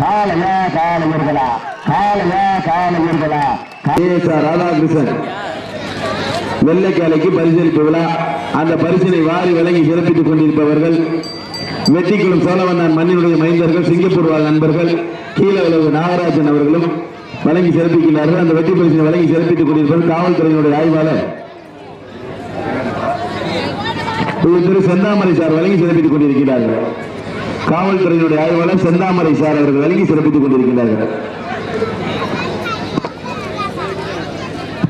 காளையா காளையர்களா காளையா காளையர்களா ASR Radhakrishnan. வெள்ளைக்காலைக்கு பரிசளிப்பு விழா. அந்த பரிசினை வாரி விளங்கி சிறப்பித்துக் கொண்டிருப்பவர்கள் வெட்டிக்குளம் சோழவண்ணன் மண்ணினுடைய மைந்தர்கள் சிங்கப்பூர் வாழ் நண்பர்கள் கீழவளவு நாகராஜன் அவர்களும் வழங்கி சிறப்பிக்கின்றார்கள். அந்த வெற்றி பரிசினை வழங்கி சிறப்பித்துக் கொண்டிருப்பவர் காவல்துறையினுடைய ஆய்வாளர். திரு செந்தாமரை சார் வழங்கி சிறப்பித்துக் கொண்டிருக்கிறார்கள். காவல்துறையினுடைய ஆய்வாளர் செந்தாமரை சார் அவர்கள் வழங்கி சிறப்பித்துக் கொண்டிருக்கிறார்கள்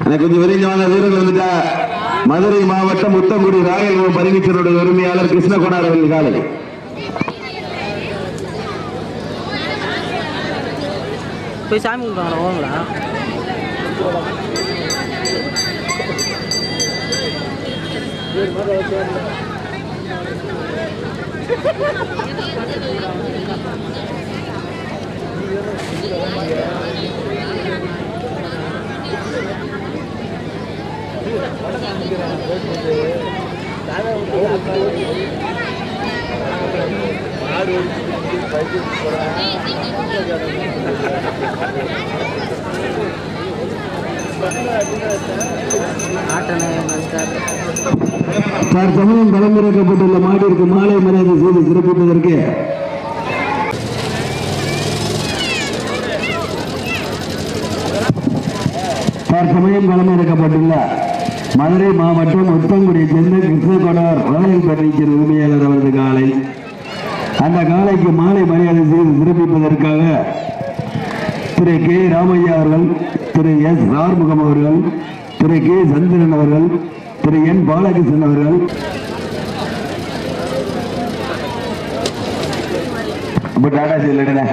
எனக்கு கொஞ்சம் விரைஞ்சமான வீரர்கள் வந்துட்டா மதுரை மாவட்டம் முத்தங்குடி ராயல் பரிமிச்சருடைய உரிமையாளர் கிருஷ்ணகுமார் அவர்கள் காலை. போய் சாமி கும்பிட்டாங்களா ஓங்களா தற்சமயம் சமயம் களமிறக்கப்பட்டுள்ள மாட்டிற்கு மாலை மரியாதை செய்து சிறப்பிப்பதற்கு தற்சமயம் சமயம் களமிறக்கப்பட்டுள்ள மதுரை மாவட்டம் உத்தங்குடி சேர்ந்த கிருஷ்ணகொடார் ராயல் பர்னிச்சர் உரிமையாளர் அவரது காலை. அந்த காலைக்கு மாலை மரியாதை செய்து சிறப்பிப்பதற்காக திரு கே ராமையா அவர்கள் திரு எஸ் ஆறுமுகம் அவர்கள் திரு கே சந்திரன் அவர்கள் திரு என் பாலகிருஷ்ணன் அவர்கள். இப்போ டாடா இல்லைடா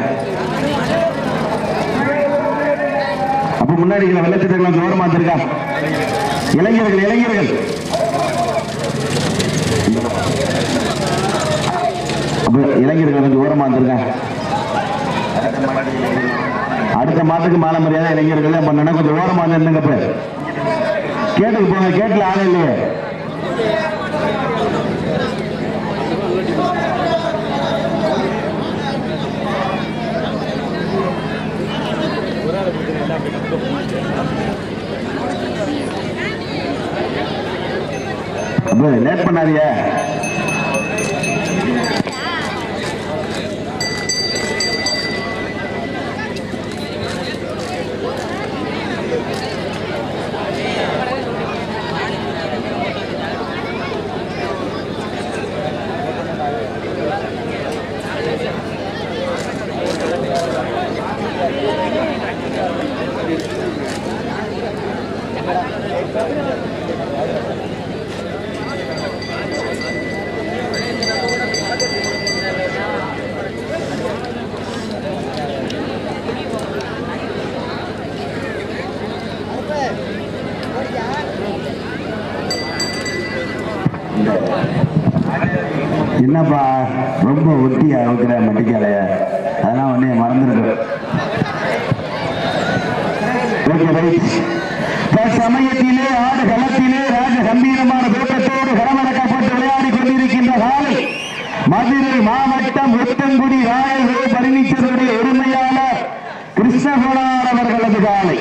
அப்ப முன்னாடி வெள்ளத்திட்டங்கள் தோரமா இருக்கா இளைஞர்கள் இளைஞர்கள். இளைஞர்கள் கொஞ்சம் ஓரமா வந்திருக்காங்க. அடுத்த மாதத்துக்கு மாலை மரியாதை இளைஞர்கள் பண்ணனா கொஞ்சம் ஓரமா வந்து இப்ப கேட்டுக்கு போங்க கேட்டுல ஆளே இல்லையே. லேட் பண்ணாதீங்க. ஒன்னே சமயத்திலே ஆடு களத்திலே ராஜ கம்பீரமான தோட்டத்தோடு களமடக்கப்பட்டு விளையாடி கொண்டிருக்கின்ற காலை மதுரை மாவட்டம் ஒத்தங்குடி ராயல் பரிணிச்சருடைய உரிமையாளர் கிருஷ்ணகுமார் அவர்களது காலை.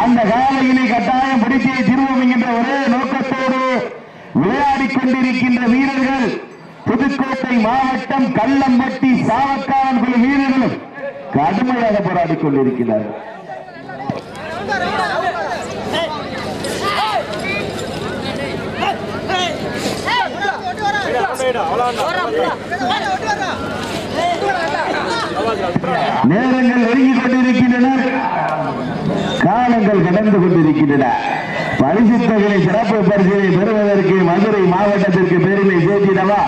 அந்த காலையினை கட்டாயம் பிடித்தே திருவோம் என்கின்ற ஒரே நோக்கத்தோடு விளையாடி கொண்டிருக்கின்ற வீரர்கள் புதுக்கோட்டை மாவட்டம் கள்ளம்பட்டி சாவக்காரன் குழு வீரர்களும் கடுமையாக போராடி கொண்டிருக்கிறார். நேரங்கள் நெருங்கிக் கொண்டிருக்கின்றன. காலங்கள் கடந்து கொண்டிருக்கின்றன. பரிசுத்தகளை சிறப்பு பரிசினை பெறுவதற்கு மதுரை மாவட்டத்திற்கு பெருமை சேர்த்திடவா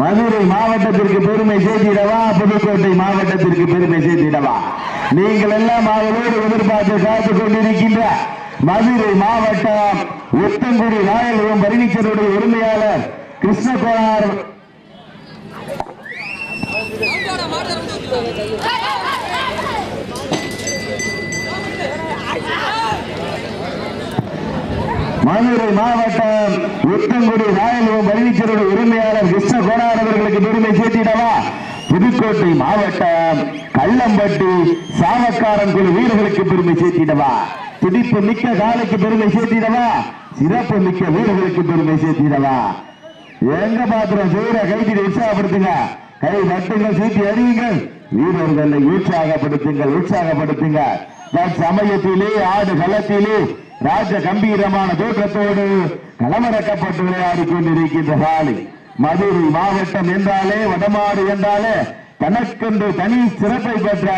மதுரை மாவட்டத்திற்கு பெருமை சேர்த்திடவா? புதுக்கோட்டை மாவட்டத்திற்கு பெருமை சேர்த்திடவா? நீங்கள் எல்லாம் அவரோடு எதிர்பார்த்து காத்துக் கொண்டிருக்கின்ற மதுரை மாவட்டம் ஒத்தங்குடி ராயல் பரிணிச்சருடைய உரிமையாளர் கிருஷ்ணகுமார். மதுரை மாவட்டம் உத்தங்குடி ராயலுவம் பழனிச்சருடைய உரிமையாளர் கிருஷ்ண கோடார் அவர்களுக்கு பெருமை சேர்த்திடவா? புதுக்கோட்டை மாவட்டம் கள்ளம்பட்டி சாவக்காரன் குழு வீரர்களுக்கு பெருமை சேர்த்திடவா? துடிப்பு மிக்க காலைக்கு பெருமை சேர்த்திடவா? சிறப்பு மிக்க வீரர்களுக்கு பெருமை சேர்த்திடவா? எங்க பாத்திரம் செய்யற கைதி உற்சாகப்படுத்துங்க. கை நட்டுங்கள் சீட்டி அறியுங்கள் வீரர்களை உற்சாகப்படுத்துங்கள் உற்சாகப்படுத்துங்க. சமயத்திலே ஆடு களத்திலே ராஜ கம்பீரமான தோற்றத்தோடு களமிறக்கப்பட்டு விளையாடி கொண்டிருக்கின்ற சாலை. மதுரை மாவட்டம் என்றாலே வடமாடு என்றாலே தனக்கென்று தனி சிறப்பை பெற்ற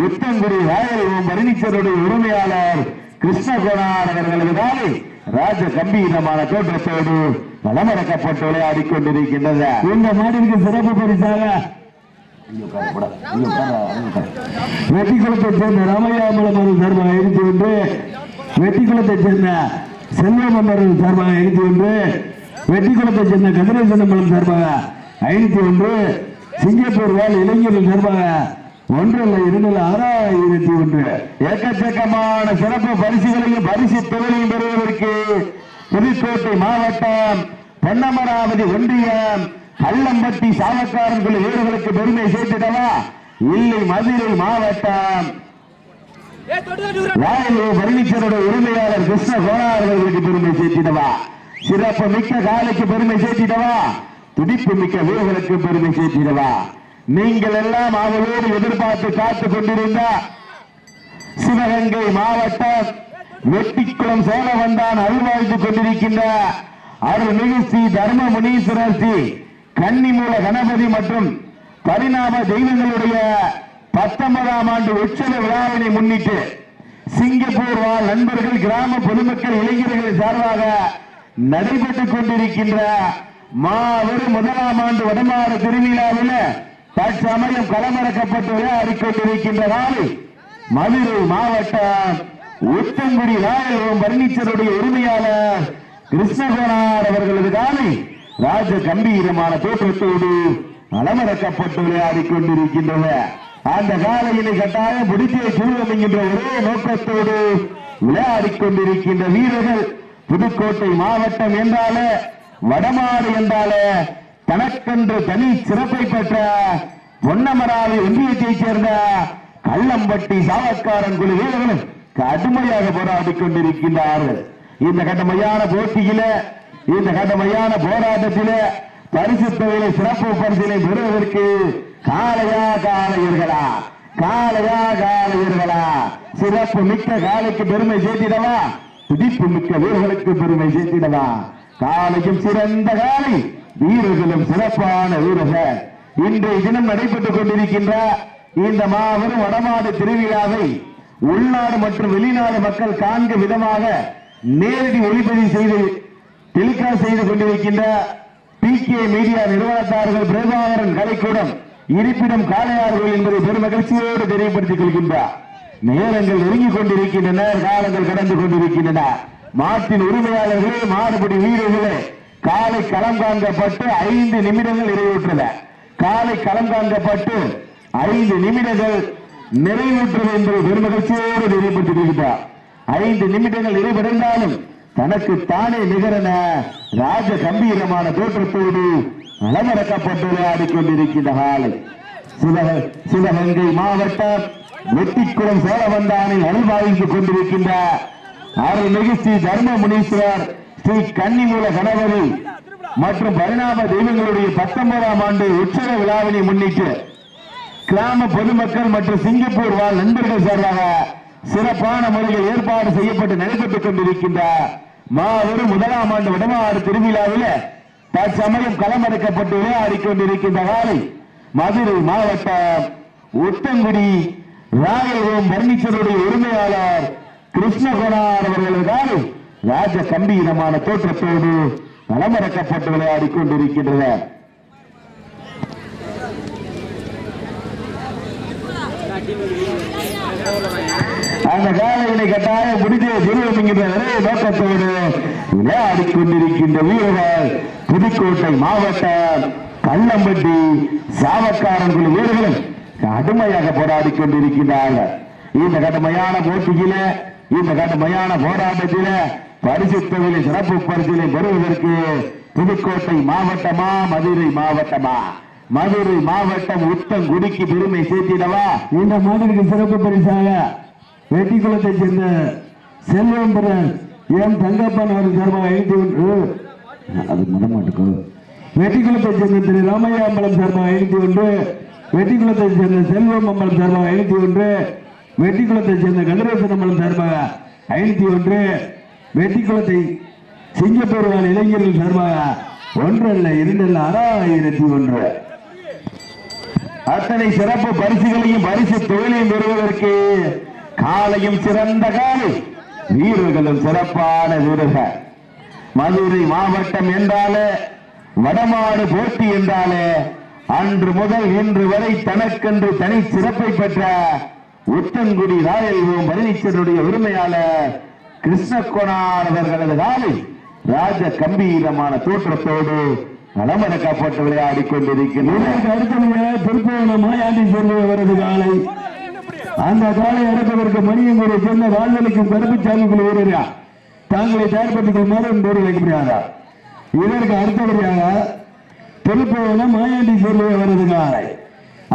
உத்தங்குடி ராயல் பழனிச்சருடைய உரிமையாளர் கிருஷ்ணகோணார் அவர்களது காலை ராஜ கம்பீரமான தோற்றத்தோடு களமிறக்கப்பட்டு விளையாடி கொண்டிருக்கின்றது இந்த மாடிற்கு சிறப்பு பரிசாக வெட்டிக்குளத்தை சேர்ந்த ராமையாமலம் அவர்கள் ஐநூத்தி ஒன்று வெட்டிக்குளத்தை சேர்ந்த செல்வம் அவர்கள் சார்பாக ஐநூத்தி ஒன்று வெட்டிக்குளத்தை சேர்ந்த கதிரேசனம்பலம் சார்பாக ஐநூத்தி ஒன்று சிங்கப்பூர் வாழ் இளைஞர்கள் சார்பாக ஒன்றல்ல இரண்டில் ஆறாயிரத்தி ஒன்று. ஏக்கச்சக்கமான சிறப்பு பரிசுகளையும் பரிசு தொழிலையும் பெறுவதற்கு புதுக்கோட்டை மாவட்டம் பொன்னமராவதி ஒன்றியம் அல்லம்பட்டி சாவக்காரன் குழு வீரர்களுக்கு பெருமை சேர்த்துடவா? இல்லை மதுரை மாவட்டம் ராயலூர் பழனிச்சரோட உரிமையாளர் கிருஷ்ண கோலா அவர்களுக்கு பெருமை சேர்த்திடவா? சிறப்பு மிக்க காலைக்கு பெருமை சேர்த்திடவா? துடிப்பு மிக்க வீரர்களுக்கு பெருமை சேர்த்திடவா? நீங்கள் எல்லாம் அவளோடு எதிர்பார்த்து காத்துக் கொண்டிருந்த சிவகங்கை மாவட்டம் வெட்டிக்குளம் சோழவந்தான் அருள்வாழ்த்து கொண்டிருக்கின்ற அருள்மிகு ஸ்ரீ தர்ம முனீஸ்வரர் ஸ்ரீ கன்னிமூல கணபதி மற்றும் பரிணாம தெய்வங்களுடைய பத்தொன்பதாம் ஆண்டு உற்சவ விழாவினை முன்னிட்டு சிங்கப்பூர் வாழ் நண்பர்கள் கிராம பொதுமக்கள் இளைஞர்கள் சார்பாக நடைபெற்றுக் கொண்டிருக்கின்ற மாபெரும் முதலாம் ஆண்டு வடமாறு திருவிழாவில் தற்சமயம் களமிறக்கப்பட்டு விளையாடி கொண்டிருக்கின்ற நாள் மதுரை மாவட்டம் உத்தங்குடி ராயல் பர்னிச்சருடைய உரிமையாளர் கிருஷ்ணகோனார் அவர்களது காலை ராஜ கம்பீரமான தோற்றத்தோடு களமிறக்கப்பட்டு விளையாடி கொண்டிருக்கின்றனர். அந்த காலையினை கட்டாய முடித்தே சூழம் என்கின்ற ஒரே நோக்கத்தோடு விளையாடி கொண்டிருக்கின்ற வீரர்கள் புதுக்கோட்டை மாவட்டம் என்றாலே வடமாடு என்றாலே தனக்கென்று தனி சிறப்பை பெற்ற பொன்னமராவி ஒன்றியத்தைச் சேர்ந்த கள்ளம்பட்டி சாவக்காரன் குழு வீரர்களும் கடுமையாக போராடி கொண்டிருக்கின்றார்கள். இந்த கடுமையான போட்டியில இந்த கடுமையான போராட்டத்தில பரிசு தொகையில சிறப்பு பரிசினை பெறுவதற்கு காளையா காளையர்களா காளையா காளையர்களா சிறப்பு மிக்க காலைக்கு பெருமை சேர்த்திடவா? துடிப்பு மிக்க வீரர்களுக்கு பெருமை சேர்த்திடவா? காலையும் சிறந்த காலை வீரர்களும் சிறப்பான வீரர்கள். இன்றைய தினம் நடைபெற்றுக் கொண்டிருக்கின்ற இந்த மாபெரும் வடமாடு திருவிழாவை உள்நாடு மற்றும் வெளிநாடு மக்கள் காண்க விதமாக நேரடி ஒளிப்பதிவு செய்து டெலிகாஸ்ட் செய்து கொண்டிருக்கின்ற பி கே மீடியா நிறுவனத்தார்கள் பிரபாகரன் கலைக்கூடம். இருப்பிடம் காளையார்கள் என்பதை பெரும் மகிழ்ச்சியோடு தெரியப்படுத்திக் கொள்கின்றார். நேரங்கள் நெருங்கிக் கொண்டிருக்கின்றன காலங்கள் கடந்து கொண்டிருக்கின்றன. மாட்டின் உரிமையாளர்களே மாறுபடி வீரர்களே காலை களம் காண்கப்பட்டு ஐந்து நிமிடங்கள் நிறைவுற்றன. காலை களம் காண்கப்பட்டு ஐந்து நிமிடங்கள் நிறைவுற்றது என்பதை பெருமகிழ்ச்சியோடு தெரியப்படுத்தியிருக்கிறார் ஐந்து நிமிடங்கள் நிறைவடைந்தாலும் தனக்கு தானே நிகரென ராஜ கம்பீரமான தோற்றத்தோடு அலமரக்கப்பட்டு விளையாடிக் கொண்டிருக்கின்ற காலை சிவக- சிவகங்கை மாவட்டம் வெட்டிக்குளம் சோழவந்தானை அருள்வாய்ந்து கொண்டிருக்கின்ற அருள்மிகு ஸ்ரீ தர்ம முனீஸ்வரர் ஸ்ரீ கன்னிமூல கணபதி மற்றும் பரிணாம தெய்வங்களுடைய பத்தொன்பதாம் ஆண்டு உற்சவ விழாவினை முன்னிட்டு கிராம பொதுமக்கள் மற்றும் சிங்கப்பூர் வாழ் நண்பர்கள் சார்பாக சிறப்பான முறையில் ஏற்பாடு செய்யப்பட்டு நடைபெற்றுக் கொண்டிருக்கின்ற மாபெரும் முதலாம் ஆண்டு வடமாறு திருவிழாவில் தற்சமயம் களமடைக்கப்பட்டு விளையாடி கொண்டிருக்கின்ற காலை மதுரை மாவட்டம் ஒட்டங்குடி ராயல்வோம் பர்னிச்சருடைய உரிமையாளர் கிருஷ்ணகுணார் அவர்களது ராஜ கம்பீரமான தோற்றத்தோடு களமடைக்கப்பட்டு விளையாடி கொண்டிருக்கின்றனர் அந்த காலையினை கட்டாயம் முடிஞ்ச துருவம் என்கின்ற ஒரே நோக்கத்தோடு விளையாடிக் கொண்டிருக்கின்ற வீரர்கள் புதுக்கோட்டை மாவட்டம் கள்ளம்பட்டி சாவக்காரன் வீரர்களும் கடுமையாக போராடி கொண்டிருக்கின்றார்கள் இந்த கடுமையான போட்டியில இந்த கடுமையான போராட்டத்தில பரிசு சிறப்பு பரிசிலை பெறுவதற்கு புதுக்கோட்டை மாவட்டமா மதுரை மாவட்டமா? மதுரை மாவட்டம் உத்தங்குடிக்கு பெருமை சேர்த்திடவா? இந்த மாட்டிற்கு சிறப்பு பரிசாக வெட்டிக்குளத்தை சேர்ந்த செல்வம்பரன் எம் தங்கப்பன் அவர்கள் சார்பாக ஐநூத்தி ஒன்று. அது மனமாட்டுக்கோ. வெட்டிக்குளத்தை சேர்ந்த திரு ராமையா அம்பலம் சார்பாக ஐநூத்தி ஒன்று. வெட்டிக்குளத்தை சேர்ந்த செல்வம் அம்பலம் சார்பாக ஐநூத்தி ஒன்று. வெட்டிக்குளத்தை சேர்ந்த கதிரேசன் அம்பலம் சார்பாக ஐநூத்தி ஒன்று. வெட்டிக்குளத்தை சிங்கப்பூர் வாழ் இளைஞர்கள் சார்பாக ஒன்றல்ல இரண்டல்ல ஆறாயிரத்தி ஒன்று. அத்தனை சிறப்பு பரிசுகளையும் பரிசு தொழிலையும் பெறுவதற்கு காலையும் சிறந்த காலை வீரர்களும் சிறப்பான வீரர்கள். மதுரை மாவட்டம் என்றாலே வடமாடு போட்டி என்றாலே அன்று முதல் இன்று வரை தனக்கென்று தனி சிறப்பை பெற்ற உத்தன்குடி ராயல் ஓம் பரணிச்சருடைய உரிமையாளர் கிருஷ்ணகோணார் அவர்களது காலை ராஜ கம்பீரமான தோற்றத்தோடு நலமடக்கப்பட்டு விளையாடி கொண்டிருக்கிறார் இதற்கு மாயாண்டி சொல்லி அவரது காலை. அந்த காலை அடப்பதற்கு மணியங்குடி சேர்ந்த வாழ்வெளிக்கும் கருப்புச்சாமிக்குள் வீரரா தாங்களை தயார்படுத்திக் கொள்ளுமாறு என்போடு வைக்கப்படுகிறாரா இதற்கு அடுத்தபடியாக திருப்பவனம் மாயாண்டி சொல்லி அவரது காலை.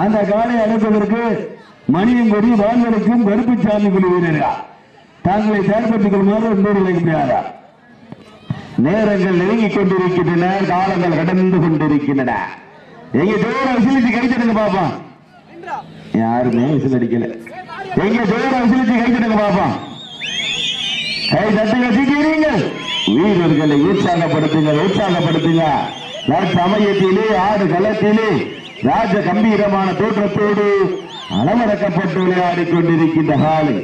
அந்த காலை அடப்பதற்கு மணியங்குடி வாழ்வெளிக்கும் கருப்புச்சாமிக்குள் வீரரா தாங்களை தயார்படுத்திக் கொள்ளுமாறு என்போடு வைக்கப்படுகிறாரா நேரங்கள் நெருங்கிக் கொண்டிருக்கின்றன காலங்கள் கடந்து கொண்டிருக்கின்றன. எங்க தூர விசிலிச்சு கைத்தடுங்க பாப்போம் யாருமே விசில் அடிக்கல. எங்க தூர விசிலிச்சு கைத்தடுங்க பாப்போம் கை தட்டுங்க சீக்கிரங்கள் வீரர்களை உற்சாகப்படுத்துங்க உற்சாகப்படுத்துங்க. சமயத்திலே ஆடு களத்திலே ராஜ கம்பீரமான தோற்றத்தோடு அளவடக்கப்பட்டு விளையாடிக் கொண்டிருக்கின்ற காலை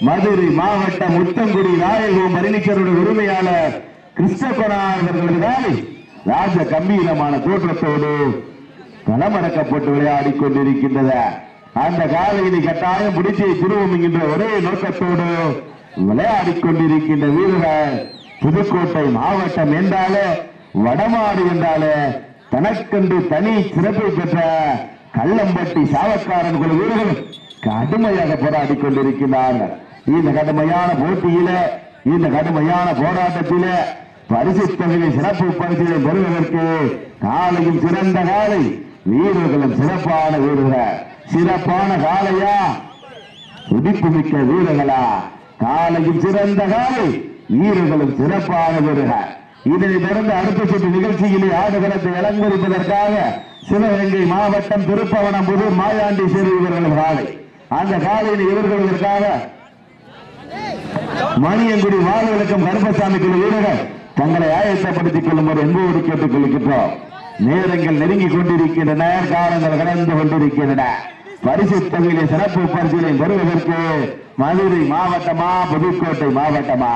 மதுரை மாவட்டம் முத்தங்குடி ராயல்வோம் பரணிச்சருடைய உரிமையாளர் கிருஷ்ணகுணார் அவர்களது காலை ராஜ கம்பீரமான தோற்றத்தோடு களமடக்கப்பட்டு விளையாடிக் கொண்டிருக்கின்றது அந்த காலையினை கட்டாயம் பிடிச்சி திருவும் என்கின்ற ஒரே நோக்கத்தோடு விளையாடிக் கொண்டிருக்கின்ற வீரர்கள் புதுக்கோட்டை மாவட்டம் என்றாலே வடமாடு என்றாலே தனக்கென்று தனி சிறப்பை பெற்ற கள்ளம்பட்டி சாவக்காரன் குழு வீரர்கள் கடுமையாக போராடி கொண்டிருக்கிறார்கள் இந்த கடுமையான போட்டியில இந்த கடுமையான போராட்டத்தில பரிசு தொகையை சிறப்பு பரிசுகளை பெறுவதற்கு காலையும் சிறந்த காலை வீரர்களும் சிறப்பான வீரர்கள். சிறப்பான காலையா துடிப்பு மிக்க வீரர்களா? காலையும் சிறந்த காலை வீரர்களும் சிறப்பான வீரர்கள் இதனை தொடர்ந்து அடுத்த சுற்று நிகழ்ச்சியிலே ஆடுகளத்தை அலங்கரிப்பதற்காக சிவகங்கை மாவட்டம் திருப்பவனம் புது மாயாண்டி சேரு இவர்கள் காலை அந்த காலையில் இவர்களுக்காக மணியங்குடி வாழ்விளக்கம் கருப்பசாமி குழு வீரர்கள் தங்களை ஆயத்தப்படுத்திக் கொள்ளுமாறு என்போடு கேட்டுக் கொள்கின்றோம் நேரங்கள் நெருங்கிக் கொண்டிருக்கின்றன காலங்கள் கடந்து கொண்டிருக்கின்றன. பரிசு தொகையிலே சிறப்பு பரிசுகளை பெறுவதற்கு மதுரை மாவட்டமா புதுக்கோட்டை மாவட்டமா?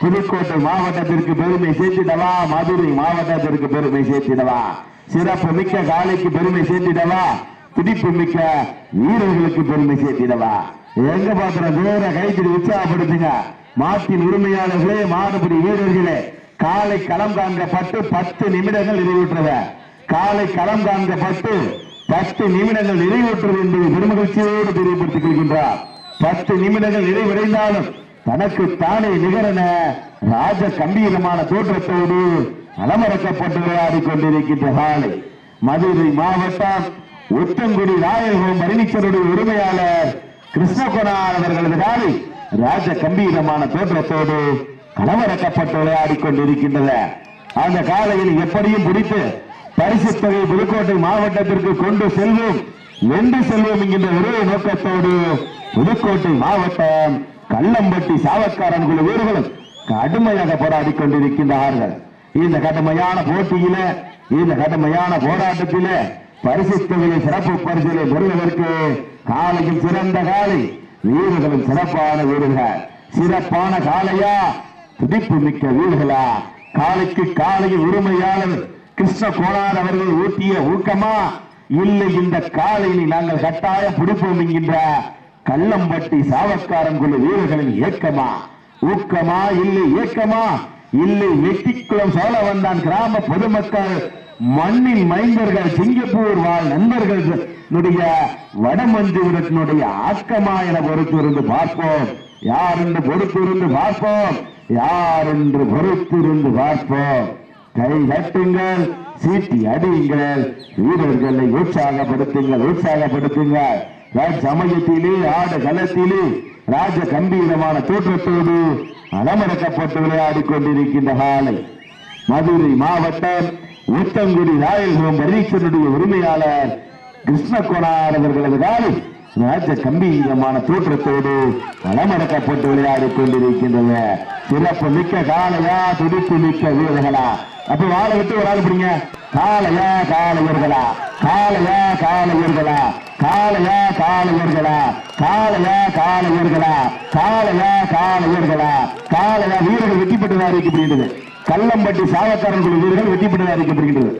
புதுக்கோட்டை மாவட்டத்திற்கு பெருமை சேர்த்திடவா? மதுரை மாவட்டத்திற்கு பெருமை சேர்த்திடவா? சிறப்பு மிக்க காலைக்கு பெருமை சேர்த்திடவா? துடிப்பு மிக்க வீரர்களுக்கு பெருமை சேர்த்திடவா? எங்க பாத்திரம் வேற கைத்தறி உற்சாகப்படுத்துங்க. மாட்டின் உரிமையாளர்களே மாடுபிடி வீரர்களே காலை களம் காண்கப்பட்டு பத்து நிமிடங்கள் நிறைவுற்றத காலை களம் காண்கப்பட்டு பத்து நிமிடங்கள் நிறைவேற்றது என்பதை பெருமகிழ்ச்சியோடு தெரியப்படுத்திக் கொள்கின்றார். பத்து நிமிடங்கள் நிறைவடைந்தாலும் தனக்கு தானே நிகரன ராஜ கம்பீரமான தோற்றத்தோடு அலமரக்கப்பட்டு விளையாடி கொண்டிருக்கின்ற காலை. மதுரை மாவட்டம் ஒத்தங்குடி நாயகம் பரணிச்சருடைய உரிமையாளர் கிருஷ்ணகுணார் அவர்களது காலை ராஜ கம்பீரமான தோற்றத்தோடு கலவரக்கப்பட்டு விளையாடி கொண்டிருக்கின்றன அந்த காலையில் எப்படியும் பிடித்து பரிசு தொகை புதுக்கோட்டை மாவட்டத்திற்கு கொண்டு செல்வோம். என்று செல்வோம் என்கின்ற ஒரே நோக்கத்தோடு புதுக்கோட்டை மாவட்டம் கள்ளம்பட்டி சாவக்காரன் குழு வீரர்களும் கடுமையாக போராடி கொண்டிருக்கின்றார்கள். இந்த கடுமையான போட்டியில இந்த கடுமையான போராட்டத்தில பரிசு தொகையை சிறப்பு பரிசுகளை பெறுவதற்கு காலையில் சிறந்த காலை வீரர்களும் சிறப்பான வீரர்கள். சிறப்பான காலையா துடிப்பு மிக்க வீரர்களா? காலைக்கு காலையில் உரிமையாளர் கிருஷ்ண கோளார் அவர்கள் ஊட்டிய ஊக்கமா? இல்லை இந்த காலையில் நாங்கள் கட்டாயம் பிடிப்போம் என்கின்ற கள்ளம்பட்டி சாவக்காரன் குழு வீரர்களின் ஏக்கமா? ஊக்கமா? இல்லை ஏக்கமா? இல்லை வெட்டிக்குளம் சோழ வந்தான் கிராம பொதுமக்கள் மண்ணின் மைந்தர்கள் சிங்கப்பூர் வாழ் நண்பர்கள் வடமஞ்சுரத்தினுடைய ஆக்கமா என பொறுத்திருந்து பார்ப்போம். யார் என்று பொறுத்திருந்து பார்ப்போம். யார் என்று பொறுத்திருந்து பார்ப்போம். கை நட்டுங்கள் சீட்டி அடியுங்கள் வீரர்களை உற்சாகப்படுத்துங்கள் உற்சாகப்படுத்துங்கள் சமயத்திலே ஆட களத்திலே ராஜ கம்பீரமான தோற்றத்தோடு அலமரக்கப்பட்டு விளையாடி கொண்டிருக்கின்ற காலை. மதுரை மாவட்டம் ஊத்தங்குடி ராயல்புரம் பரீட்சனுடைய உரிமையாளர் கிருஷ்ணகுணார் அவர்களது காலை ராஜ கம்பீரமான தோற்றத்தோடு அலமடக்கப்பட்டு விளையாடி கொண்டிருக்கின்றன சிறப்பு மிக்க காலையா துடிப்பு மிக்க வீரர்களா. அப்ப வாழை விட்டு ஒரு ஆள் பிடிங்க. காலையா காளையர்களா காளையா காளையர்களா காலையா காளையர்களா காளையா காளையர்களா காளையா காளையர்களா காலையா வீரர்கள் வெட்டிப்பட்டு அறிவிக்கப்படுகின்றது. கல்லம்பட்டி சாவக்காரன் குழு வீரர்கள் வெட்டிப்பட்டு அறிவிக்கப்படுகின்றது.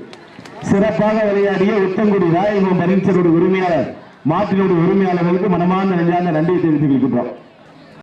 சிறப்பாக விளையாடிய உத்தங்குடி ராயகம் பரீட்சருடைய உரிமையாளர் மாற்றினுடைய உரிமையாளர்களுக்கு மனமான நெஞ்சார்ந்த நன்றியை தெரிவித்துக் கொள்கின்றோம்.